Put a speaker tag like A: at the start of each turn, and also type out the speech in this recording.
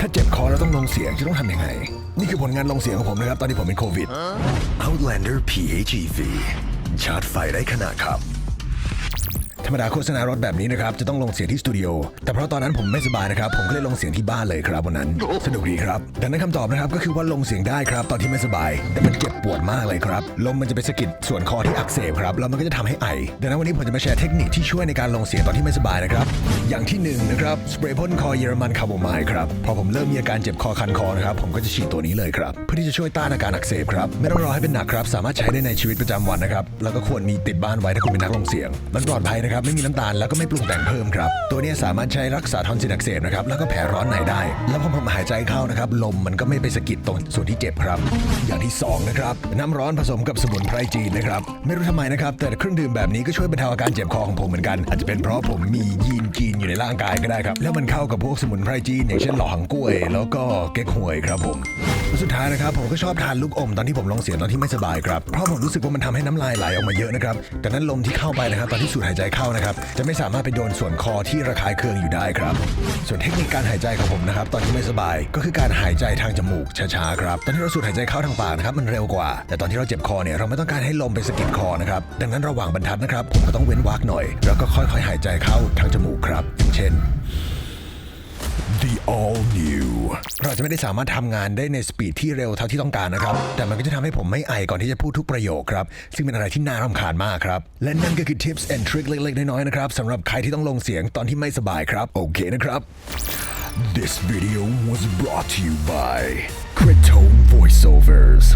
A: ถ้าเจ็บคอแล้วต้องลงเสียงจะต้องทำยังไง นี่คือผลงานลงเสียงของผมนะครับ ตอนที่ผมเป็นโควิด Outlander PHEV ชาร์จไฟได้ขนาดครับ ธรรมดาโฆษณารถแบบนี้นะครับจะต้องลงเสียงที่สตูดิโอแต่เพราะตอนนั้นผมไม่สบายนะครับผมก็เลยลงเสียงที่บ้านเลยครับวันนั้น สนุกดีครับดังนั้นคำตอบนะครับก็คือว่าลงเสียงได้ครับตอนที่ไม่สบาย แต่มันเจ็บปวดมากเลยครับลมมันจะไปสะกิดส่วนคอที่อักเสบครับแล้วมันก็จะทำให้ไอดังนั้นวันนี้ผมจะมาแชร์เทคนิคที่ช่วยในการลงเสียงตอนที่ไม่สบายนะครับอย่างที่หนึ่งนะครับสเปรย์พ่นคอเยอรมันคาโบไมล์ครับพอผมเริ่มมีอาการเจ็บคอคันคอนะครับผมก็จะฉีดตัวนี้เลยครับเพื่อที่จะช่วยต้านอาการอักเสบครับไม่ต้องรอให้เป็นหนักครับสามารถใช้ได้ในชีวิตประจำวันนะครับแล้วก็ควรมีติดบ้านไว้ถ้าคุณเป็นนักลงเสียง มันปลอดภัยนะครับไม่มีน้ำตาลแล้วก็ไม่ปรุงแต่งเพิ่มครับตัวนี้สามารถใช้รักษาทอนซิลอักเสบนะครับแล้วก็แผลร้อนในได้ แล้วพอผมหายใจเข้านะครับลมมันก็ไม่ไปสะกิดตรงส่วนที่เจ็บครับ อย่างที่สองนะครับน้ำร้อนผสมกับสมุนไพรจีนนะครับไม่รู้ทำไมนะครับแต่เครื่องดื่มแบบนี้ก็ช่วยบรรเทาอาการเจ็บคอของผมเหมือนกัน อาจจะเป็นเพราะผมมียีนจีนอยู่ในร่างกายก็ได้ครับแล้วมันเข้ากับพวกสมุนไพรจีนอย่างเช่นหล่อหังกุ้ยแล้วก็เก๊กฮวยครับผมสุดท้ายนะครับผมก็ชอบทานลูกอมตอนที่ผมลงเสียงตอนที่ไม่สบายครับเพราะผมรู้สึกว่ามันทำให้น้ำลายไหลออกมาเยอะนะครับแต่นั้นลมที่เข้าไปนะครับตอนที่สูดหายใจเข้านะครับ จะไม่สามารถไปโดนส่วนคอที่ระคายเคืองอยู่ได้ครับ ส่วนเทคนิคการหายใจของผมนะครับ ตอนที่ไม่สบายก็คือการหายใจทางจมูกช้าๆครับ ตอนที่เราสูดหายใจเข้าทางปากนะครับมันเร็วกว่า แต่ตอนที่เราเจ็บคอเนี่ยเราไม่ต้องการให้ลมไปสะกิดคอนะครับ ดังนั้นระหว่างบรรทัดนะครับผมก็ต้องเว้นวรรคหน่อย แล้วก็ค่อยๆ หายใจเข้าทางจมูกครับอย่างเช่น The All New เราจะไม่ได้สามารถทำงานได้ในสปีดที่เร็วเท่าที่ต้องการนะครับ แต่มันก็จะทำให้ผมไม่ไอก่อนที่จะพูดทุกประโยคครับ ซึ่งเป็นอะไรที่น่ารำคาญมากครับ และนั่นก็คือ tips and trick เล็กๆน้อยๆนะครับสำหรับใครที่ต้องลงเสียงตอนที่ไม่สบายครับ โอเคนะครับ This video was brought to you by Critone Voiceovers